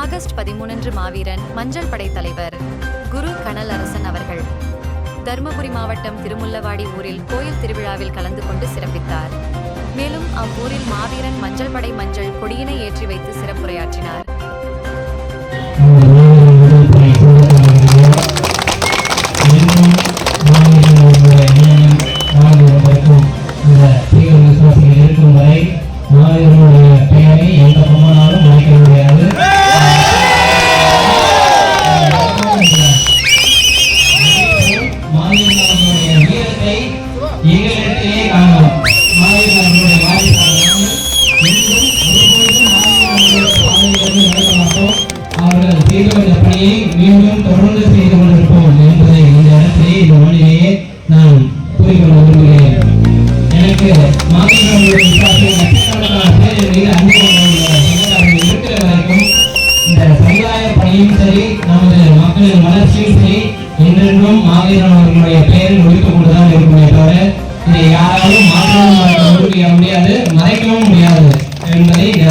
August பதிமூன்று மாவீரன் மஞ்சள் படை தலைவர் குரு கனல் அரசன் அவர்கள். தருமபுரி மாவட்டம் திருமுல்லவாடி ஊரில் கோயில் திருவிழாவில் கலந்து கொண்டு சிறப்பித்தார். மேலும் அவ்வூரில் மாவீரன் மஞ்சள் படை மஞ்சள் கொடியினை ஏற்றி வைத்து சிறப்புரையாற்றினார். மாவீரனுடைய எங்களிடத்திலே காணலாம். மாவீரனுடைய வாரிசானவர்கள் அவர்கள் செய்து வந்த பணியை மீண்டும் தொடர்ந்து செய்து கொண்டிருப்போம் என்பதை இந்த இடத்திலே இந்த மொழியிலேயே நான் கூறிக்கொள்ள விரும்புகிறேன். எனக்கு மீது அன்பு இருக்கிற வரைக்கும் இந்த சமுதாய பணியும் சரி நமது மக்களின் வளர்ச்சியும் சரி என்றென்றும் மாவீரன் அவர்களுடைய மறைக்கவும் முடியாது என்பதை இந்த